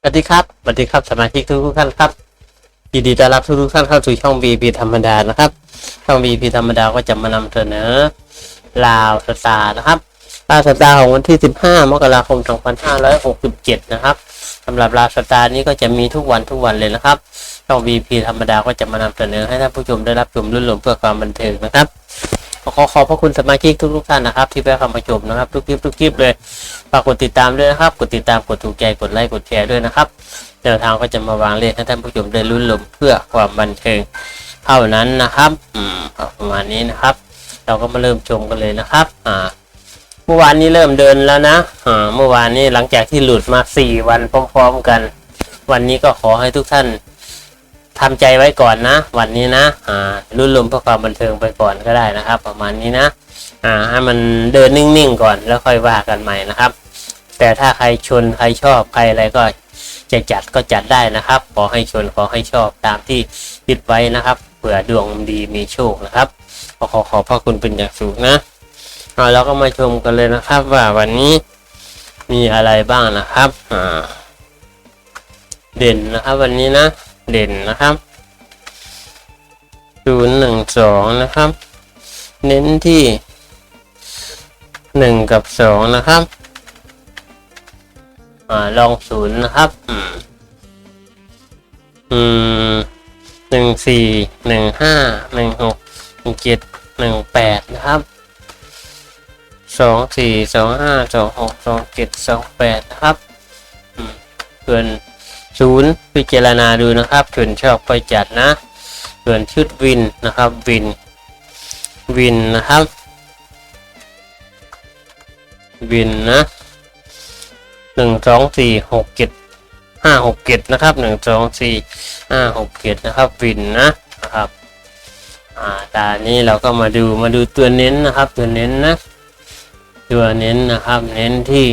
สวัสดีครับ สวัสดีครับสมาชิกทุกทุกท่านครับยินดีต้อนรับทุกทุกท่านเข้าสู่ช่อง BP ธรรมดานะครับ ช่อง BP ธรรมดาก็จะมานำเสนอลาวสตาร์นะครับลาวสตาร์ของวันที่ 15 มกราคม 2567 นะครับสำหรับลาวสตาร์นี้ก็จะมีทุกวันทุกวันเลยนะครับ ช่อง BP ธรรมดาก็จะมานำเสนอให้ท่านผู้ชมได้รับชมรื่นรมเพื่อความบันเทิงนะครับ ขอขอบพระคุณสมาชิกทุกๆท่านนะครับ ที่แวะเข้ามาชมนะครับ ทุกคลิปทุกคลิปเลยฝากกดติดตามด้วยนะครับ กดติดตามกดถูกใจกดไลค์กดแชร์ด้วยนะครับแนวทางก็จะมาวางเลขให้ท่านผู้ชมได้ลุ้นลมเพื่อความบันเทิงเท่านั้นนะครับอืมประมาณนี้นะครับ เราก็มาเริ่มชมกันเลยนะครับอ่าเมื่อวานนี้เริ่มเดินแล้วนะอ่าเมื่อวานนี้หลังจากที่หลุดมาสี่วันพร้อม ๆ กัน วันนี้ก็ขอให้ทุกท่าน ทำใจไว้ก่อนนะ วันนี้นะอ่ารุ่นลมเพื่อความบันเทิงไปก่อนก็ได้นะครับ ประมาณนี้นะอ่าให้มันเดินนิ่งๆก่อนแล้วค่อยว่ากันใหม่นะครับ แต่ถ้าใครชนใครชอบใครอะไรก็จะจัดก็จัดได้นะครับ ขอให้ชนขอให้ชอบตามที่คิดไว้นะครับเผื่อดวงดีมีโชคนะครับขอขอขอบพระคุณเป็นอย่างสูงนะเอาเราก็มาชมกันเลยนะครับ ว่าวันนี้มีอะไรบ้างนะครับอ่าเด่นนะครับวันนี้นะ เด่นนะครับศูนย์หนึ่งสองนะครับ เน้นที่หนึ่งกับสองนะครับอ่าลองศูนย์นะครับอืมอืมหนึ่งสี่หนึ่งห้าหนึ่งหกหนึ่งเจ็ดหนึ่งแปดนะครับสองสี่สองห้าสองหกสองเจ็ดสองแปดนะครับอืมเพื่อน ศูนย์พิจารณาดูนะครับเพื่อนชอบไปจัดนะเพื่อนชุดวินนะครับวินวินนะครับวินนะหนึ่งสองสี่หกเจ็ดห้าหกเจ็ดนะครับหนึ่งสองสี่ห้าหกเจ็ดนะครับวินนะนะครับอ่าตานี้เราก็มาดูมาดูตัวเน้นนะครับ ตัวเน้นนะตัวเน้นนะครับ เน้นที่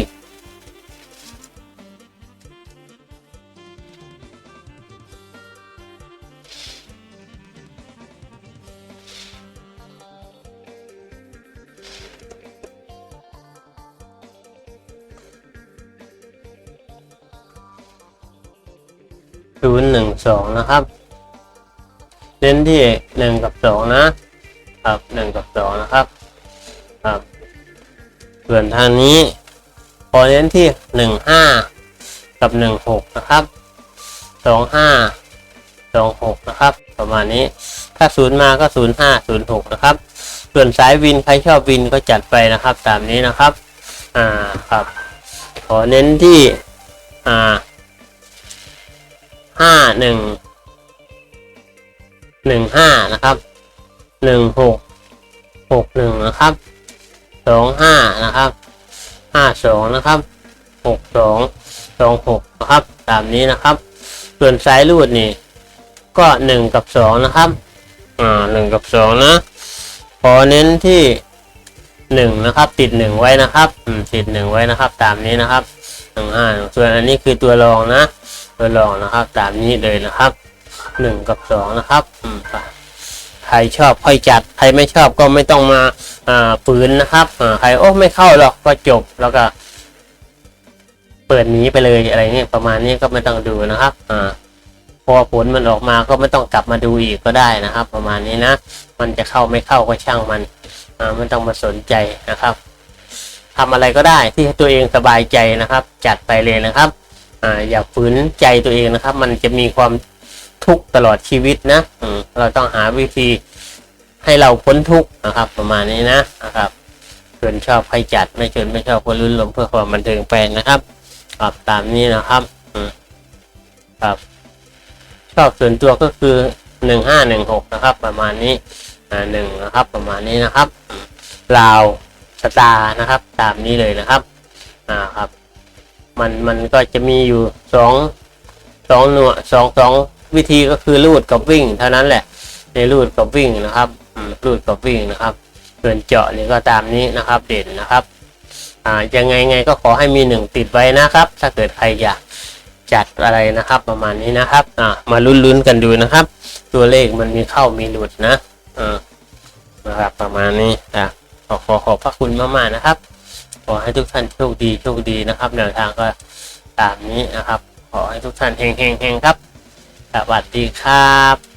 ศูนย์หนึ่งสองนะครับเน้นที่หนึ่งกับสองนะครับหนึ่งกับสองนะครับครับส่วนทางนี้พอเน้นที่หนึ่งห้ากับหนึ่งหกนะครับสองห้าสองหกนะครับ ประมาณนี้ถ้าศูนย์มาก็ศูนย์ห้าศูนย์หกนะครับ ส่วนสายวินใครชอบวินก็จัดไปนะครับตามนี้นะครับ อ่าครับ ขอเน้นที่อ่า ห้าหนึ่งหนึ่งห้านะครับหนึ่งหกหกหนึ่งนะครับสองห้านะครับห้าสองนะครับหกสองสองหกนะครับตามนี้นะครับ ส่วนสายรูดนี่ ก็หนึ่งกับสองนะครับอ่าหนึ่งกับสองนะขอเน้นที่หนึ่งนะครับ ติดหนึ่งไว้นะครับ อืมติดหนึ่งไว้นะครับ ตามนี้นะครับหนึ่งห้าส่วนอันนี้คือตัวรองนะ ตัวลองนะครับ ตามนี้เลยนะครับหนึ่งกับสองนะครับอืมใครชอบค่อยจัด ใครไม่ชอบก็ไม่ต้องมาอ่าฝืนนะครับอ่าใครโอ้ไม่เข้าหรอกก็จบแล้วก็ เปิดหนีไปเลยอะไรเงี้ยประมาณนี้ก็ไม่ต้องดูนะครับ อ่า พอผลมันออกมาก็ไม่ต้องกลับมาดูอีกก็ได้นะครับ ประมาณนี้นะมันจะเข้าไม่เข้าก็ช่างมัน อ่าไม่ต้องมาสนใจนะครับทำอะไรก็ได้ที่ตัวเองสบายใจนะครับ จัดไปเลยนะครับ อย่าฝืนใจตัวเองนะครับ มันจะมีความทุกข์ตลอดชีวิตนะเราต้องหาวิธีให้เราพ้นทุกข์นะครับ ประมาณนี้นะนะครับชวนชอบใครจัดไม่ชวนไม่ชอบก็ลุ้นลมเพื่อความบันเทิงไปนะครับครับตามนี้นะครับครับชอบส่วนตัวก็คือหนึ่งห้าหนึ่งหกนะครับ ประมาณนี้หนึ่งนะครับ ประมาณนี้นะครับลาวสตานะครับ ตามนี้เลยนะครับ อ่าครับ มันมันก็จะมีอยู่สองสองหน่วยสองสองวิธีก็คือรูดกับวิ่ง เท่านั้นแหละ ในรูดกับวิ่งนะครับอืมรูดกับวิ่งนะครับส่วนเจาะนี่ก็ตามนี้นะครับเด่นนะครับอ่ายังไงไงก็ขอให้มีหนึ่งติดไว้นะครับ ถ้าเกิดใครอยากจัดอะไรนะครับประมาณนี้นะครับอ่ามาลุ้นๆกันดูนะครับ ตัวเลขมันมีเข้ามีหลุดนะอ่านะครับประมาณนี้อะขอขอขอบพระคุณมากๆนะครับ ขอให้ทุกท่านโชคดีโชคดีนะครับแนวทางก็ตามนี้นะครับขขอให้ทุกท่านเฮงเฮงเฮงครับ สวัสดีครับ